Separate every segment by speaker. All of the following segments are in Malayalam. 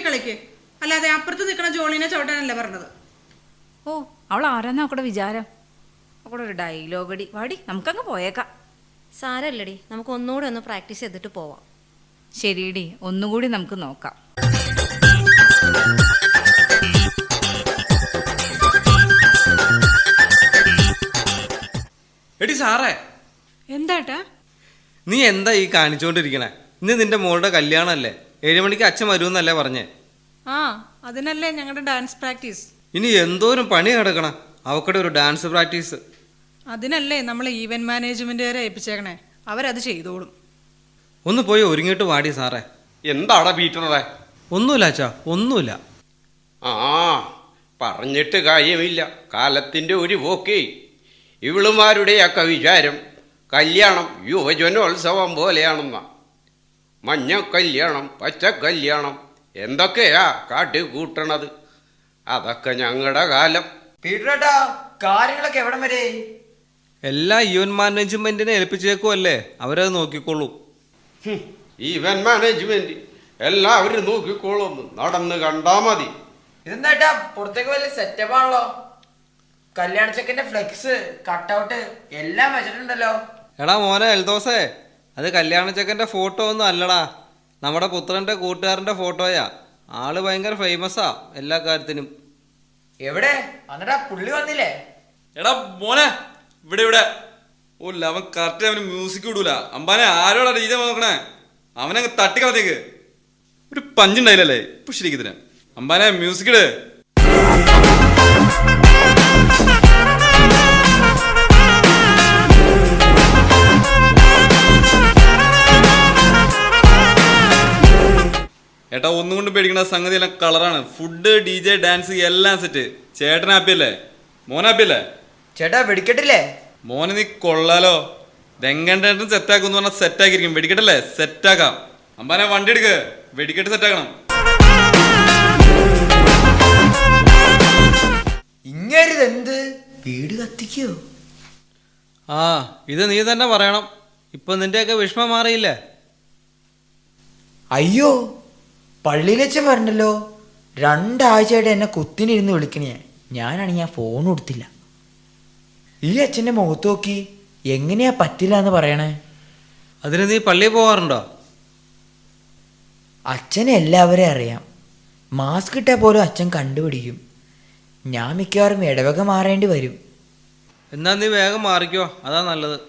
Speaker 1: കളിക്ക്. അല്ലാതെ അപ്പുറത്ത് നിൽക്കണ ജോളിനെ ചവിട്ടാനല്ല പറഞ്ഞത്.
Speaker 2: ഓ അവൾ ആരാന്നാ അവക്കടെ വിചാരം? അവക്കടെ ഒരു ഡയലോഗ് അടി വാടി നമുക്കങ്ങ് പോയേക്കാം.
Speaker 3: സാരല്ലടി. നമുക്ക് ഒന്നുകൂടെ ഒന്ന് പ്രാക്ടീസ് ചെയ്തിട്ട് പോവാം.
Speaker 2: ശരിയടി. ഒന്നുകൂടി നമുക്ക് നോക്കാം.
Speaker 4: എടി സാറേ.
Speaker 1: എന്താട്ടാ
Speaker 4: നീ എന്താ ഈ കാണിച്ചുകൊണ്ടിരിക്കണേ ഇന്ന് നിന്റെ മോളുടെ കല്യാണമല്ലേ ഏഴ് മണിക്ക് അച്ഛൻ വരുമെന്നല്ലേ പറഞ്ഞേ?
Speaker 1: ആ അതിനല്ലേ ഞങ്ങളുടെ ഡാൻസ് പ്രാക്ടീസ്
Speaker 4: ഇനി എന്തോരം പണി കിടക്കണ അവക്കടെ ഒരു ഡാൻസ് പ്രാക്ടീസ്
Speaker 1: അതിനല്ലേ നമ്മൾ ഈവന്റ് മാനേജ്മെന്റ് വരെ ഏൽപ്പിച്ചേക്കണേ. അവരത് ചെയ്തോളും.
Speaker 4: ഒന്ന് പോയി ഒരുങ്ങിയിട്ട് വാടി സാറേ.
Speaker 5: എന്താടാ പീറ്ററെ
Speaker 4: ഒന്നുമില്ല അച്ഛാ ഒന്നുമില്ല.
Speaker 5: ആ പറഞ്ഞിട്ട് കാര്യമില്ല. കാലത്തിന്റെ ഒരു പോക്കേ. ഇവളുമാരുടെയൊക്കെ വിചാരം കല്യാണം യുവജനോത്സവം പോലെയാണെന്ന. മഞ്ഞ കല്യാണം പച്ച കല്യാണം. എന്തൊക്കെയാ കാട്ടി കൂട്ടണത് അതൊക്കെ ഞങ്ങളുടെ കാലം.
Speaker 6: പീറ്ററേട്ടാ കാര്യങ്ങളൊക്കെ എവിടം വരെ?
Speaker 4: എല്ലാ യുവൻ മാനേജ്മെന്റിനെ ഏൽപ്പിച്ചേക്കുമല്ലേ അവരത് നോക്കിക്കോളൂ.
Speaker 5: ഇവൻ മാനേജ്മെന്റ് എല്ലാവരും നോക്കിക്കോളും. നടന്ന് കണ്ടാ മതി.
Speaker 6: ഇതെന്താട്ടാ പുറത്തേക്ക് വലിയ സെറ്റപ്പ് ആണല്ലോ? കല്യാണ ചെക്കന്റെ ഫ്ലെക്സ് കട്ടൗട്ട് എല്ലാം വെച്ചിട്ടുണ്ടല്ലോ.
Speaker 4: എടാ മോനെ എൽദോസേ അത് കല്യാണച്ചക്കന്റെ ഫോട്ടോ ഒന്നും അല്ലടാ. നമ്മുടെ പുത്രന്റെ കൂട്ടുകാരന്റെ ഫോട്ടോയാ. ആൾ ഭയങ്കര ഫേമസാ എല്ലാ കാര്യത്തിനും.
Speaker 6: എവിടെ? എന്നിട്ടാ പുള്ളി വന്നില്ലേ?
Speaker 7: എടാ മോനെ ഇവിടെ ഇവിടെ. ഓ അവൻ കറക്റ്റ് അവന് മ്യൂസിക് വിടൂല അമ്പാനെ ആരോടാ ഡീജെ നോക്കണേ? അവനങ്ങ് തട്ടിക്കളത്തേക്ക് ഒരു പഞ്ചുണ്ടായില്ലല്ലേ? ഇപ്പൊ ശരിക്കത്തിന് അമ്പാനെ മ്യൂസിക് ഇട്. ഏട്ടാ ഒന്നും കൊണ്ട് പേടിക്കണ സംഗതി എല്ലാം കളറാണ്. ഫുഡ് ഡി ജെ ഡാൻസ് എല്ലാം സെറ്റ് ചേട്ടൻ ഹാപ്പി അല്ലേ? മോൻ
Speaker 6: ചേട്ടാ വെടിക്കട്ടില്ലേ?
Speaker 7: മോനെ നീ കൊള്ളാലോ. രംഗണ്ടേട്ടൻ സെറ്റാക്കും എന്ന് പറഞ്ഞാൽ സെറ്റാക്കിയിരിക്കും വെടിക്കട്ടല്ലേ? സെറ്റാക്കാം അമ്പാനെ വണ്ടി എടുക്ക്. വെടിക്കെട്ട് സെറ്റാക്കണം
Speaker 6: ഇങ്ങരുതെന്ത്? വീട് കത്തിക്കോ?
Speaker 4: ആ ഇത് നീ തന്നെ പറയണം. ഇപ്പൊ നിന്റെയൊക്കെ വിഷമം മാറിയില്ലേ?
Speaker 6: അയ്യോ പള്ളിയിലച്ഛൻ പറഞ്ഞല്ലോ. രണ്ടാഴ്ചയായിട്ട് എന്നെ കുത്തിനിരുന്ന് വിളിക്കണേ. ഞാനാണ് ഞാൻ ഫോൺ കൊടുത്തില്ല. ഈ അച്ഛന്റെ മുഖത്ത് നോക്കി എങ്ങനെയാ പറ്റില്ല എന്ന് പറയണേ?
Speaker 4: അതിന് നീ പള്ളിയിൽ പോകാറുണ്ടോ
Speaker 6: അച്ഛനെ എല്ലാവരെയും അറിയാം. മാസ്ക് ഇട്ടാൽ പോലും അച്ഛൻ കണ്ടുപിടിക്കും. ഞാൻ മിക്കവാറും ഇടവക മാറേണ്ടി വരും.
Speaker 4: എന്നാ നീ വേഗം മാറിക്കോ. അതാ നല്ലത്.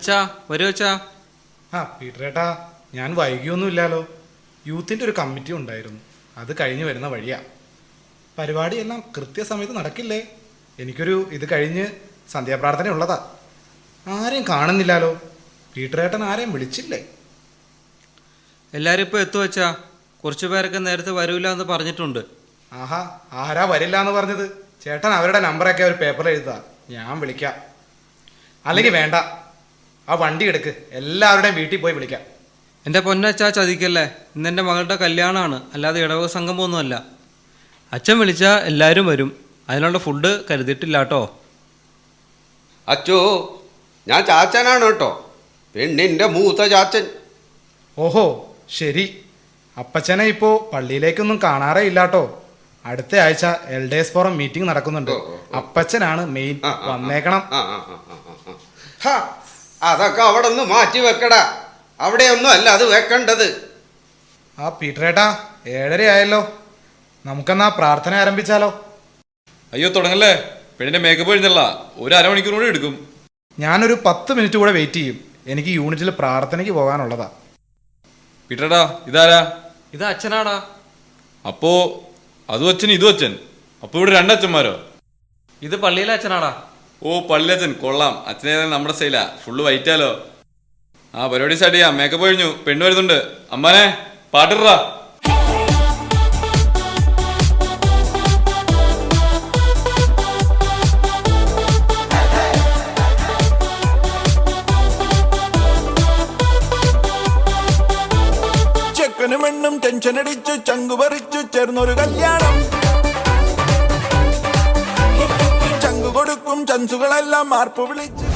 Speaker 4: അച്ഛാ വരൂ അച്ഛാ.
Speaker 8: ആ പീട്ടറേട്ടാ ഞാൻ വൈകിയൊന്നുമില്ലാലോ. യൂത്തിന്റെ ഒരു കമ്മിറ്റി ഉണ്ടായിരുന്നു. അത് കഴിഞ്ഞ് വരുന്ന വഴിയാ. പരിപാടിയെല്ലാം കൃത്യസമയത്ത് നടക്കില്ലേ? എനിക്കൊരു ഇത് കഴിഞ്ഞ് സന്ധ്യാപ്രാർത്ഥന ഉള്ളതാ ആരെയും കാണുന്നില്ലാലോ? പീട്ടറേട്ടൻ ആരെയും വിളിച്ചില്ലേ?
Speaker 4: എല്ലാവരും ഇപ്പോൾ എത്തു അച്ഛാ? കുറച്ച് പേരൊക്കെ നേരത്തെ വരൂല എന്ന് പറഞ്ഞിട്ടുണ്ട്.
Speaker 8: ആഹാ ആരാ വരില്ല എന്ന് പറഞ്ഞത്? ചേട്ടൻ അവരുടെ നമ്പറൊക്കെ ഒരു പേപ്പറിൽ എഴുതാ ഞാൻ വിളിക്കാം. അല്ലെങ്കിൽ വേണ്ട. ആ വണ്ടി എടുക്ക്. എല്ലാവരുടെയും വീട്ടിൽ പോയി വിളിക്കാം.
Speaker 4: എന്റെ പൊന്നച്ചാ ചതിക്കല്ലേ? ഇന്ന് എന്റെ മകളുടെ കല്യാണമാണ്. അല്ലാതെ ഇടവക സംഗമമൊന്നുമല്ല അച്ഛൻ വിളിച്ചാൽ എല്ലാവരും വരും. അതിനുള്ള ഫുഡ് കരുതിയിട്ടില്ല കേട്ടോ
Speaker 5: അച്ചോ ഞാൻ ചാച്ചനാണ് കേട്ടോ. പെണ്ണിന്റെ മൂത്ത ചാച്ചൻ.
Speaker 8: ഓഹോ ശരി. അപ്പച്ചനെ ഇപ്പോൾ പള്ളിയിലേക്കൊന്നും കാണാറേ ഇല്ലാട്ടോ. അടുത്ത ആഴ്ച എൽ ഡി ഫോറം മീറ്റിംഗ് നടക്കുന്നുണ്ട് അപ്പച്ചനാണ് മെയിൻ. വന്നേക്കണം.
Speaker 5: ആ, ആ, ആ, ആ, ആ. ഹാ, അതൊക്കെ അവിടെ ഒന്ന് മാറ്റി വെക്കടാ. അവിടെയൊന്നും അല്ല അത് വെക്കേണ്ടത്.
Speaker 8: ആ പീറ്ററേട്ടാ ഏഴര ആയല്ലോ നമുക്കെന്നാ പ്രാർത്ഥന ആരംഭിച്ചാലോ?
Speaker 7: അയ്യോ തുടങ്ങല്ലേ? പെണ്ണിന്റെ മേക്കപ്പ് കഴിഞ്ഞല്ല ഒരു അരമണിക്കൂർ കൂടി എടുക്കും.
Speaker 8: ഞാനൊരു പത്ത് മിനിറ്റ് കൂടെ വെയിറ്റ് ചെയ്യും. എനിക്ക് യൂണിറ്റിൽ പ്രാർത്ഥനയ്ക്ക് പോകാനുള്ളതാ.
Speaker 7: പീട്ടറേടാ ഇതാരാ?
Speaker 4: ഇത് അച്ഛനാടാ.
Speaker 7: അപ്പോ അതും അച്ഛൻ ഇതും അച്ഛൻ. അപ്പൊ ഇവിടെ രണ്ടച്ഛന്മാരോ?
Speaker 4: ഇത് പള്ളിയിലെ അച്ഛനാടാ.
Speaker 7: ഓ പള്ളിയച്ഛൻ കൊള്ളാം. അച്ഛനെ നമ്മുടെ സ്റ്റൈലാ ഫുള്ള് വൈറ്റാലോ ആ പരിപാടി സ്റ്റാർട്ട് ചെയ്യാം. മേക്കപ്പ് കഴിഞ്ഞു. പെണ്ണു വരുന്നുണ്ട്. അമ്മാനെ പാട്ടിടാ
Speaker 9: ചെക്കനും പെണ്ണും ടെൻഷൻ അടിച്ചു ചങ്കുപറിച്ചു ചേർന്നൊരു കല്യാണം. കൊടുക്കും ചൻസുകളെല്ലാം മാർപ്പ് വിളിച്ച്.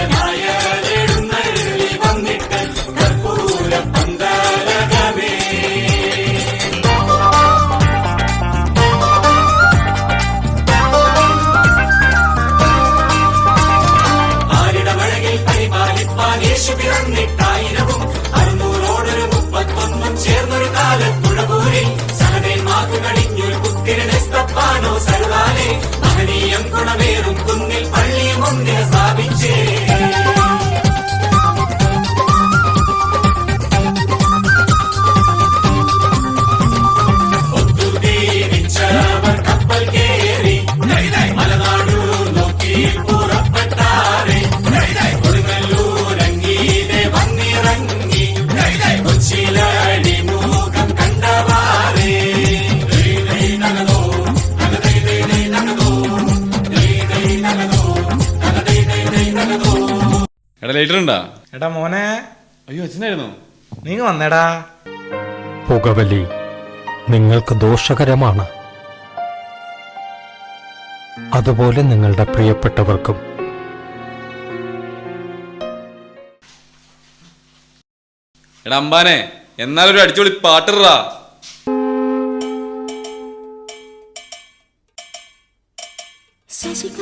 Speaker 10: എടാ ലൈറ്റർ ഉണ്ടാ
Speaker 8: എടാ മോനെ.
Speaker 10: അയ്യോ അച്ഛനായിരുന്നു.
Speaker 8: നീങ്ങ വന്നേടാ.
Speaker 11: പുകവലി നിങ്ങൾക്ക് ദോഷകരമാണ്. അതുപോലെ നിങ്ങളുടെ പ്രിയപ്പെട്ടവർക്കും.
Speaker 10: എടാ അമ്പാനെ എന്നാലൊരു അടിച്ചുപൊളി പാട്ടിറാ
Speaker 12: ശശികല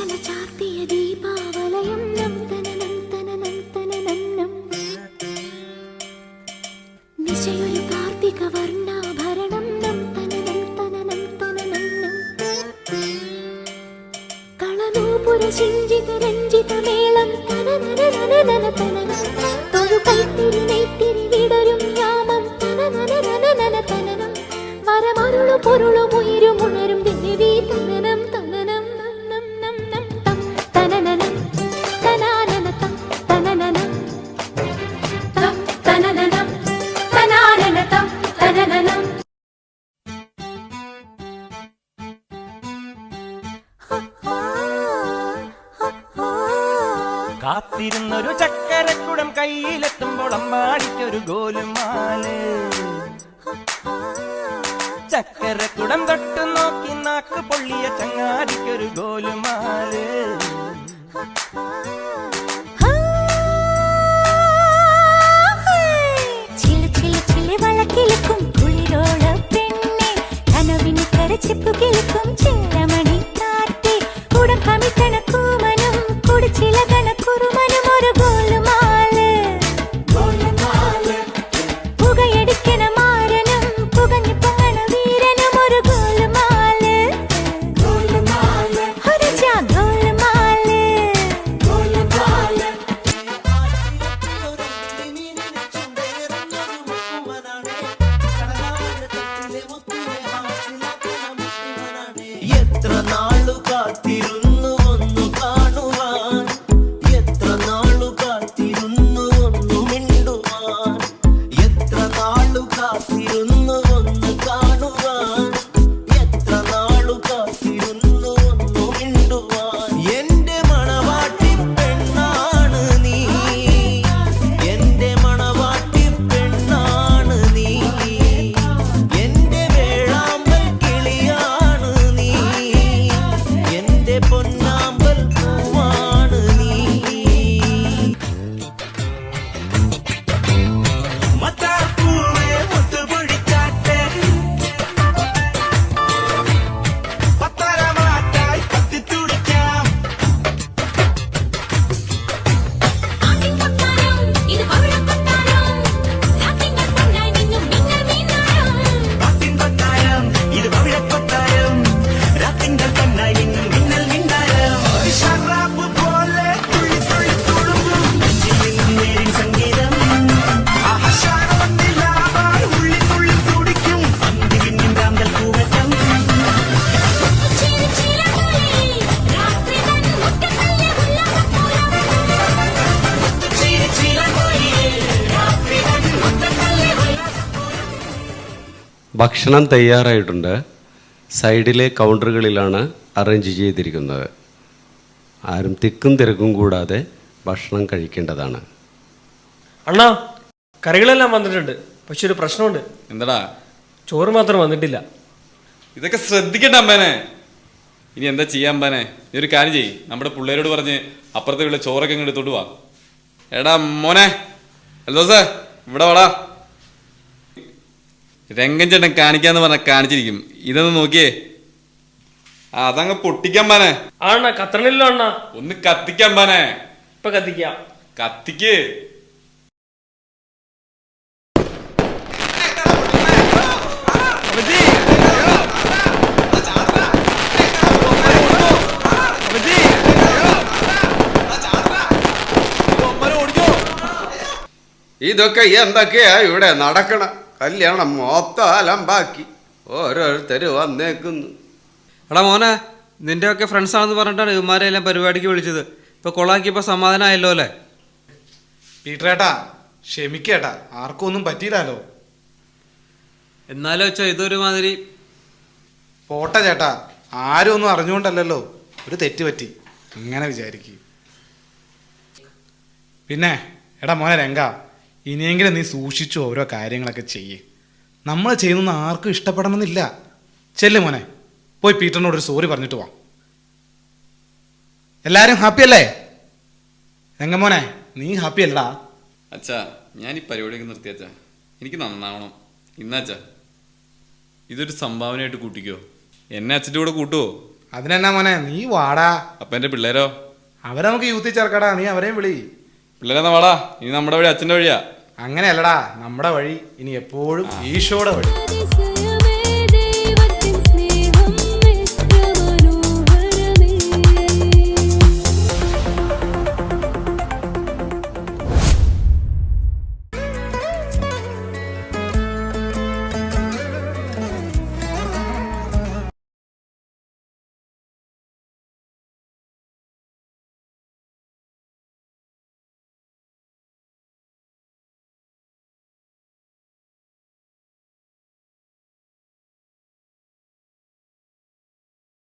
Speaker 12: മേളം. തന നെയ്ത്തിരി വിടരും തന വരമരുളു പൊരുളും ഉയരും ഉണരും
Speaker 9: കാത്തിരുന്നൊരു ചക്കരക്കുടം കയ്യിലെത്തുമ്പോൾ അമ്മാടിക്കൊരു ഗോലുമാൽ. ചക്കരക്കുടം തൊട്ടു നോക്കി നാക്ക് പൊള്ളിയ ചങ്ങാടിക്കൊരു
Speaker 12: ഗോലുമാൽ.
Speaker 5: ഭക്ഷണം തയ്യാറായിട്ടുണ്ട്. സൈഡിലെ കൗണ്ടറുകളിലാണ് അറേഞ്ച് ചെയ്തിരിക്കുന്നത്. ആരും തിക്കും തിരക്കും കൂടാതെ ഭക്ഷണം കഴിക്കേണ്ടതാണ്.
Speaker 13: അണ്ണാ കറികളെല്ലാം വന്നിട്ടുണ്ട്. പക്ഷെ ഒരു പ്രശ്നമുണ്ട്.
Speaker 7: എന്താടാ?
Speaker 13: ചോറ് മാത്രം വന്നിട്ടില്ല.
Speaker 7: ഇതൊക്കെ ശ്രദ്ധിക്കണ്ട അമ്മേനെ. ഇനി എന്താ ചെയ്യാൻ അമ്മേനെ? നീ ഒരു കാര്യം ചെയ്യ്. നമ്മുടെ പിള്ളേരോട് പറഞ്ഞ് അപ്പുറത്തെ വീട്ടിലെ ചോറൊക്കെ ഇങ്ങോട്ട് എടുത്തോണ്ട് വാ. എടാ മോനെ. എൽദോസേ ഇവിടെ വാടാ. രംഗൻ ചേട്ടൻ കാണിക്കാന്ന് പറഞ്ഞ കാണിച്ചിരിക്കും. ഇതൊന്ന് നോക്കിയേ. അതങ്ങ് പൊട്ടിക്കാൻ പാനെ.
Speaker 13: ആണ കത്തണില്ലോ അണ്ണാ
Speaker 7: ഒന്ന് കത്തിക്കാൻ പാനെ.
Speaker 13: ഇപ്പൊ കത്തിക്കാം.
Speaker 7: കത്തിക്ക്.
Speaker 5: ഇതൊക്കെ എന്തൊക്കെയാ ഇവിടെ നടക്കണ? കല്യാണം മൊത്തം ബാക്കി. ഓരോരുത്തർ വന്നേക്കുന്നു.
Speaker 4: എടാ മോനെ നിന്റെ ഒക്കെ ഫ്രണ്ട്സ് ആണെന്ന് പറഞ്ഞിട്ടാണ് ഇവന്മാരെല്ലാം പരിപാടിക്ക് വിളിച്ചത്. ഇപ്പൊ കൊളാക്കിയപ്പോൾ സമാധാനമായല്ലോ അല്ലേ?
Speaker 8: പീട്ടറേട്ടാ ക്ഷമിക്കേട്ടാ. ആർക്കും ഒന്നും പറ്റിയില്ലല്ലോ.
Speaker 4: എന്നാലോ വെച്ചാ ഇതൊരു മാതിരി.
Speaker 8: പോട്ടെ ചേട്ടാ ആരും ഒന്നും അറിഞ്ഞുകൊണ്ടല്ലല്ലോ. ഒരു തെറ്റ് പറ്റി. അങ്ങനെ വിചാരിക്കും. പിന്നെ എടാ മോനെ രംഗ. ഇനിയെങ്കിലും നീ സൂക്ഷിച്ചു ഓരോ കാര്യങ്ങളൊക്കെ ചെയ്യേ. നമ്മൾ ചെയ്യുന്ന ആർക്കും ഇഷ്ടപ്പെടണമെന്നില്ല. ചെല്ലു മോനെ. പോയി പീറ്ററിനോട് ഒരു സോറി പറഞ്ഞിട്ട് വാ. എല്ലാരും ഹാപ്പി അല്ലേ? രംഗമോനെ നീ ഹാപ്പി അല്ലടാ.
Speaker 7: അച്ഛാ ഞാൻ ഈ പരിപാടിയൊക്കെ നിർത്തി അച്ഛാ. എനിക്ക് നന്നാവണം. ഇന്നാച്ചാ ഇതൊരു സംഭാവനയായിട്ട് കൂട്ടിക്കോ. എന്നെ അച്ഛന്റെ കൂടെ കൂട്ടുവോ?
Speaker 8: അതിനെന്നാ മോനെ നീ വാടാ.
Speaker 7: അപ്പൊ എന്റെ പിള്ളേരോ?
Speaker 8: അവരെ നമുക്ക് യൂത്തി ചേർക്കടാ നീ അവരെയും വിളി.
Speaker 7: പിള്ളേരെന്നാ വാടാ? ഇനി നമ്മുടെ വഴി അച്ഛന്റെ വഴിയാ.
Speaker 8: അങ്ങനെയല്ലടാ നമ്മുടെ വഴി ഇനി എപ്പോഴും ഈശോയുടെ വഴി.